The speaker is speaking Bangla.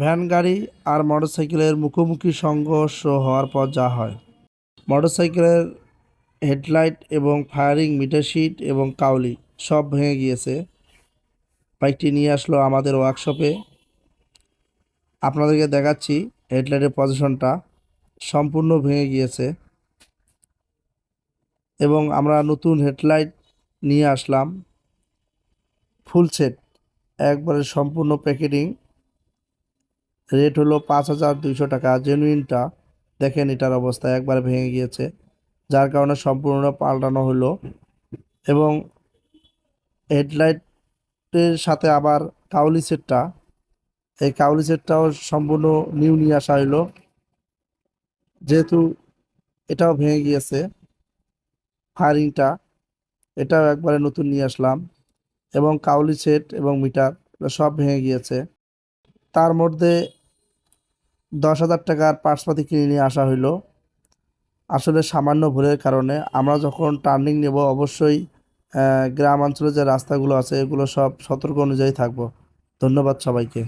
ভ্যান, গাড়ি আর মোটরসাইকেলের মুখোমুখি সংঘর্ষ হওয়ার পর যা হয়। মোটরসাইকেলের হেডলাইট এবং ফায়ারিং মিটার শিট এবং কাউলি সব ভেঙে গিয়েছে। বাইকটি নিয়ে আসলো আমাদের ওয়ার্কশপে আপনাদেরকে দেখাচ্ছি হেডলাইটের পজিশনটা সম্পূর্ণ ভেঙে গিয়েছে। এবং আমরা নতুন হেডলাইট নিয়ে আসলাম। ফুল সেট, একবারে সম্পূর্ণ প্যাকেটিং। রেট হলো পাঁচ হাজার দুইশো টাকা, জেনুইনটা দেখেন এটার অবস্থা একবার ভেঙে গিয়েছে, যার কারণে সম্পূর্ণ পাল্টানো হলো এবং হেডলাইটের সাথে আবার কাউলি সেটটা, এই কাউলি সেটটাও সম্পূর্ণ নিউ নিয়ে আসা হলো, যেহেতু এটাও ভেঙে গিয়েছে, ফায়ারিংটা, এটাও একবারে নতুন নিয়ে আসলাম এবং কাউলি সেট এবং মিটার সব ভেঙে গিয়েছে। তার মধ্যে দশ হাজার টাকার পার্সপাতি কিনে নিয়ে আসা হইল। আসলে সামান্য ভুলের কারণে আমরা যখন টার্নিং নেব, অবশ্যই গ্রাম অঞ্চলে যে রাস্তাগুলো আছে, এগুলো সব সতর্ক অনুযায়ী থাকব। ধন্যবাদ সবাইকে।